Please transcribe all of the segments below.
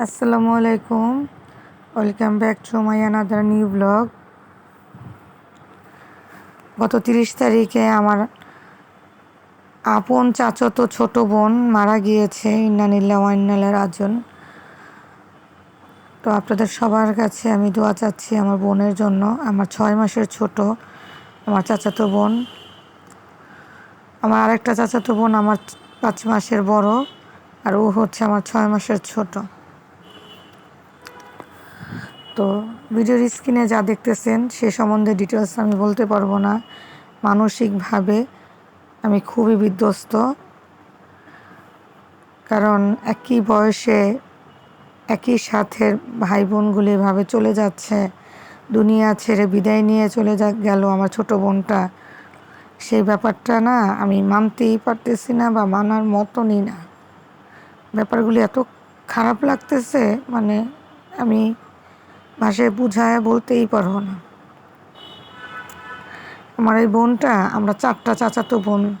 আসসালামু আলাইকুম। Welcome back to my another new blog. গত তিরিশ তারিখে আমার আপন চাচতো ছোট বোন, মারা গিয়েছে ইন্নানিল্লা ওয়াইনালের আজন তো আপনাদের সবার কাছে আমি দোয়া চাচ্ছি আমার বোনের জন্য। আমার ছয় মাসের ছোট, আমার চাচাতো বোন। আমার আরেকটা চাচাতো বোন আমার পাঁচ মাসের বড়, আর ও হচ্ছে আমার ছয় মাসের ছোট। তো ভিডিওর স্ক্রিনে যা দেখতেছেন, সে সম্বন্ধে ডিটেলস আমি বলতে পারব না। মানসিকভাবে আমি খুবই বিধ্বস্ত। কারণ একই বয়সে একই সাথে ভাই বোনগুলি এভাবে চলে যাচ্ছে, দুনিয়া ছেড়ে বিদায় নিয়ে চলে যা গেল আমার ছোট বোনটা। সেই ব্যাপারটা না আমি মানতেই পারতেছি না বা মানার মতনই না। ব্যাপারগুলি এত খারাপ লাগতেছে মানে আমি ভাষায় বুঝায় বলতেই পারব না। আমার এই বোনটা, আমরা চারটা চাচাতো বোন।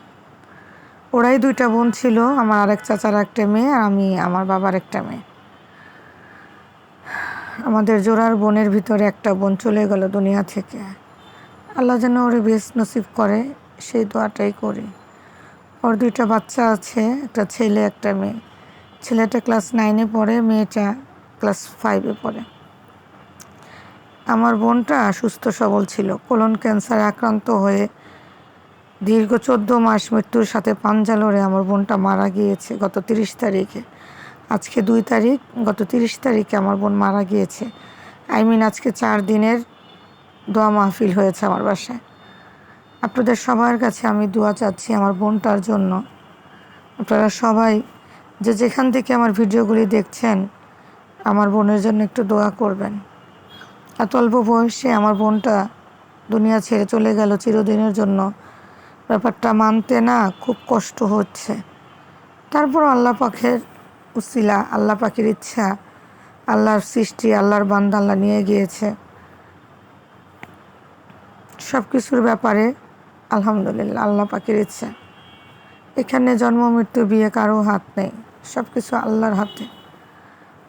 ওরাই দুইটা বোন ছিল, আমার আরেক চাচার একটা মেয়ে আর আমি আমার বাবার একটা মেয়ে। আমাদের জোড়ার বোনের ভিতরে একটা বোন চলে গেল দুনিয়া থেকে। আল্লাহ যেন ওরে বেশ নসিব করে, সেই দোয়াটাই করি। ওর দুইটা বাচ্চা আছে, একটা ছেলে, একটা মেয়ে। ছেলেটা ক্লাস নাইনে পড়ে, মেয়েটা ক্লাস ফাইভে পড়ে। আমার বোনটা সুস্থ সবল ছিল। কোলন ক্যান্সারে আক্রান্ত হয়ে দীর্ঘ চোদ্দ মাস মৃত্যুর সাথে পাঞ্জা লড়ে আমার বোনটা মারা গিয়েছে গত তিরিশ তারিখে। আজকে দুই তারিখ, গত তিরিশ তারিখে আমার বোন মারা গিয়েছে। আই মিন আজকে চার দিনের দোয়া মাহফিল হয়েছে আমার বাসায়। আপনাদের সবার কাছে আমি দোয়া চাচ্ছি আমার বোনটার জন্য। আপনারা সবাই যে যেখান থেকে আমার ভিডিওগুলি দেখছেন, আমার বোনের জন্য একটু দোয়া করবেন। এত অল্প বয়সে আমার বোনটা দুনিয়া ছেড়ে চলে গেল চিরদিনের জন্য। ব্যাপারটা মানতে না খুব কষ্ট হচ্ছে। তারপর আল্লাহ পাখের উসিলা, আল্লাহ পাখির ইচ্ছা, আল্লাহর সৃষ্টি, আল্লাহর বান্দা আল্লাহ নিয়ে গিয়েছে। সব কিছুর ব্যাপারে আলহামদুলিল্লাহ আল্লাহ পাখির ইচ্ছা। এখানে জন্ম, মৃত্যু, বিয়ে কারও হাত নেই। সব কিছু আল্লাহর হাতে।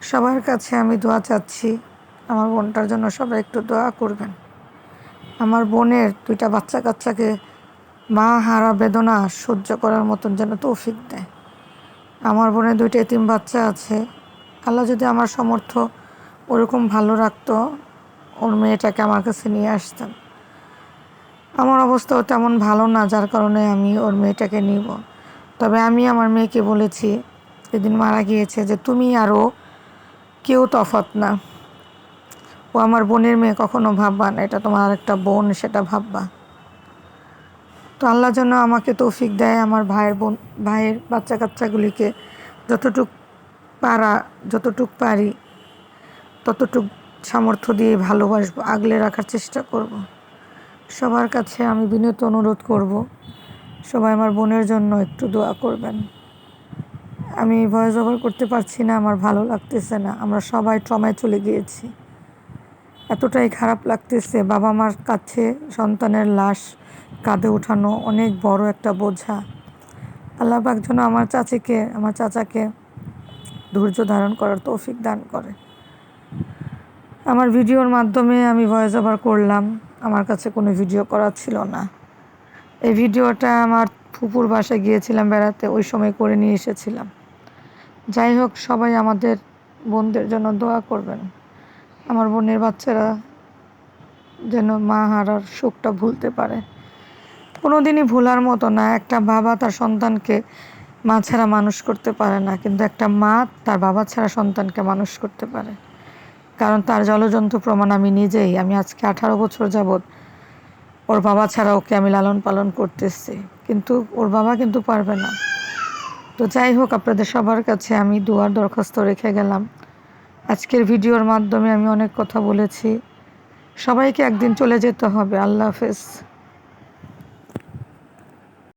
সবার কাছে আমি দোয়া চাচ্ছি আমার বোনটার জন্য সবাই একটু দোয়া করবেন। আমার বোনের দুইটা বাচ্চা কাচ্চাকে মা হারা বেদনা সহ্য করার মতন যেন তৌফিক দেয়। আমার বোনের দুইটা এতিম বাচ্চা আছে। আল্লাহ যদি আমার সমর্থ ওরকম ভালো রাখতো, ওর মেয়েটাকে আমার কাছে নিয়ে আসতাম আমার অবস্থাও তেমন ভালো না, যার কারণে আমি ওর মেয়েটাকে নিব। তবে আমি আমার মেয়েকে বলেছি যেদিন মারা গিয়েছে যে তুমি আরও কেউ তফাত না। ও আমার বোনের মেয়ে কখনো ভাববা না, এটা তোমার একটা বোন, সেটা ভাববা। তো আল্লাহ যেন আমাকে তৌফিক দেয়, আমার ভাইয়ের বোন, ভাইয়ের বাচ্চা কাচ্চাগুলিকে যতটুক পারা, যতটুক পারি, ততটুক সামর্থ্য দিয়ে ভালোবাসবো, আগলে রাখার চেষ্টা করব। সবার কাছে আমি বিনীত অনুরোধ করব, সবাই আমার বোনের জন্য একটু দোয়া করবেন। আমি ভয়েস ওভার করতে পারছি না, আমার ভালো লাগতেছে না, আমরা সবাই ট্রমায় চলে গিয়েছি। এতটাই খারাপ লাগতেছে। বাবা মার কাছে সন্তানের লাশ কাঁধে ওঠানো অনেক বড় একটা বোঝা। আল্লাহ পাক যেন আমার চাচিকে, আমার চাচাকে ধৈর্য ধারণ করার তৌফিক দান করে। আমার ভিডিওর মাধ্যমে আমি ভয়েস ওভার করলাম। আমার কাছে কোনো ভিডিও করা ছিল না। এই ভিডিওটা আমার ফুপুর বাসায় গিয়েছিলাম, বেড়াতে। ওই সময় করে নিয়ে এসেছিলাম। যাই হোক, সবাই আমাদের বোনদের জন্য দোয়া করবেন। আমার বোনের বাচ্চারা যেন মা হারার শোকটা ভুলতে পারে। কোনো দিনই ভোলার মতো না, একটা বাবা তার সন্তানকে মা ছাড়া মানুষ করতে পারে না, কিন্তু একটা মা তার বাবা ছাড়া সন্তানকে মানুষ করতে পারে। কারণ তার জলজন্তু প্রমাণ আমি নিজেই, আমি আজকে আঠারো বছর যাবৎ ওর বাবা ছাড়া ওকে আমি লালন পালন করতেছি, কিন্তু ওর বাবা কিন্তু পারবে না। তো যাই হোক, আপনাদের সবার কাছে আমি দুয়ার দরখাস্ত রেখে গেলাম। আজকের ভিডিওর মাধ্যমে আমি অনেক কথা বলেছি। সবাইকে একদিন চলে যেতে হবে। আল্লাহ হাফেজ।